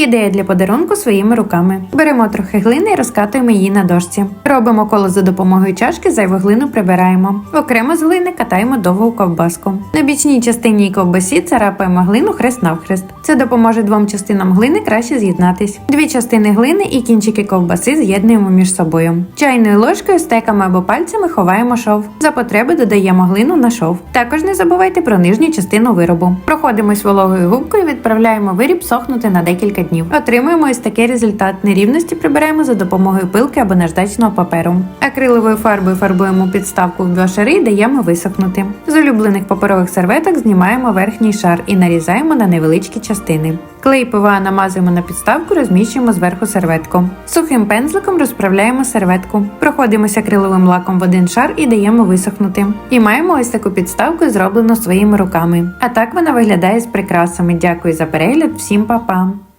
Ідея для подарунку своїми руками. Беремо трохи глини і розкатуємо її на дошці. Робимо коло за допомогою чашки, зайву глину прибираємо. Окремо з глини катаємо довгу ковбаску. На бічній частині ковбасі царапаємо глину хрест навхрест. Це допоможе двом частинам глини краще з'єднатись. Дві частини глини і кінчики ковбаси з'єднуємо між собою. Чайною ложкою, стеками або пальцями ховаємо шов. За потреби додаємо глину на шов. Також не забувайте про нижню частину виробу. Проходимось вологою губкою, відправляємо виріб сохнути на декілька днів. Отримуємо ось такий результат. Нерівності прибираємо за допомогою пилки або наждачного паперу. Акриловою фарбою фарбуємо підставку в два шари і даємо висохнути. З улюблених паперових серветок знімаємо верхній шар і нарізаємо на невеличкі частини. Клей ПВА намазуємо на підставку, розміщуємо зверху серветку. Сухим пензликом розправляємо серветку. Проходимося акриловим лаком в один шар і даємо висохнути. І маємо ось таку підставку, зроблену своїми руками. А так вона виглядає з прикрасами. Дякую за перегляд, всім па-па!